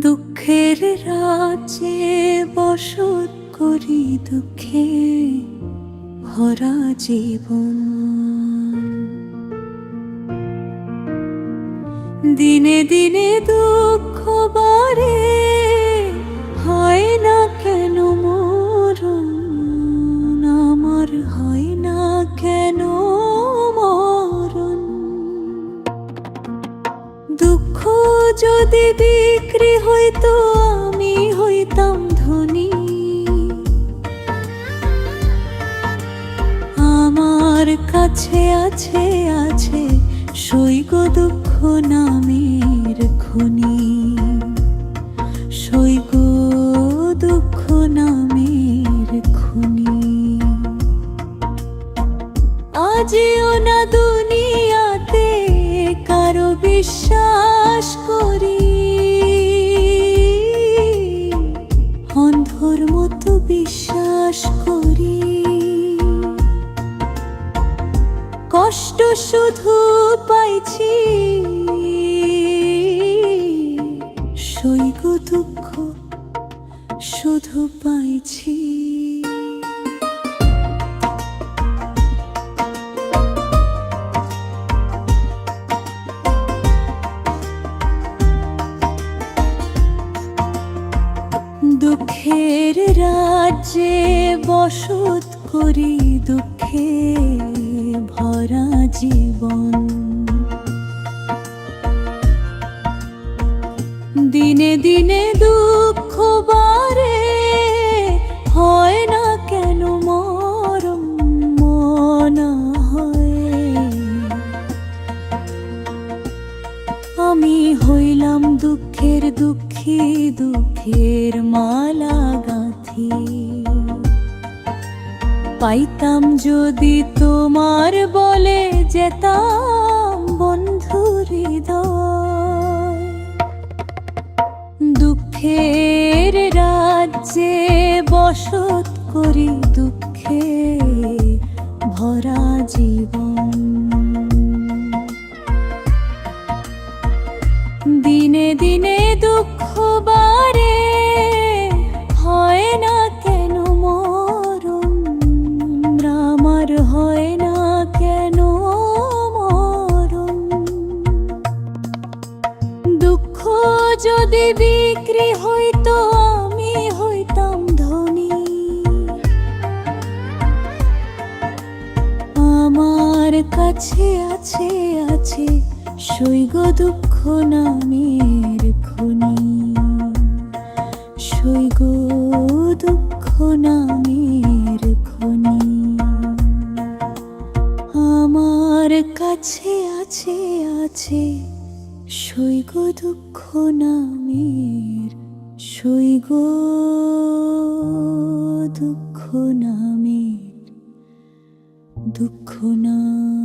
দুঃখের রাজ্যে বসত করি দুঃখে ভরা জীবন। দিনে দিনে দুঃখ বাড়ে হয় না যদি বিক্রি হইতো, আমি হইতাম ধনী। আমার কাছে আছে আছে সৈগ দুঃখ নামের খনি। সৈগ দুঃখ নামের খনি। আজিও না দুনিয়াতে কারও বিশ্বাস শুধু পাইছি সৈক দুঃখ শুধু পাইছি। দুঃখের রাজ্যে বসত করি দুঃখে। ভরা জীবন। দিনে দিনে দুঃখ বাড়ে, হয় না কেন মরম মনা হয়। আমি হইলাম দুঃখের দুঃখী, দুঃখের মালা গাঁথি। পাইতাম যদি তোমার বলে যেতাম বন্ধু দুঃখের রাজ্যে বসত করি দুঃখে ভরা জীবন। দিনে দিনে দুঃখ যদি বিক্রি হইতো, আমি হইতাম ধনী। আমার কাছে আছে আছে সৈগ দুঃখ নামের খনি। সৈগ দুঃখ নামের খনি। আমার কাছে আছে আছে সৈগ দুঃখ নামের সৈগ দুঃখ নামের দুঃখ নাম